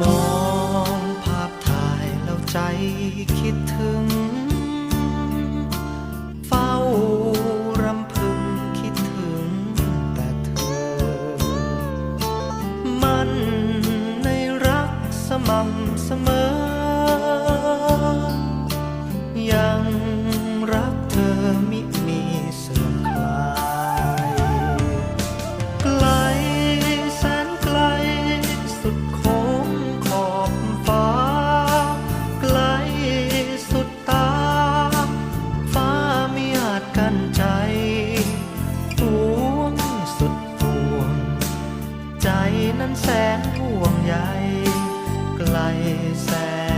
มองภาพถ่ายแล้วใจคิดถึง เฝ้ารำพึงคิดถึงแต่เธอ มันในรักสม่ำเสมอ ยังรักเธอมิานใจปวงสุดปวง ใจนั้นแสนห่วงใยไกลแสน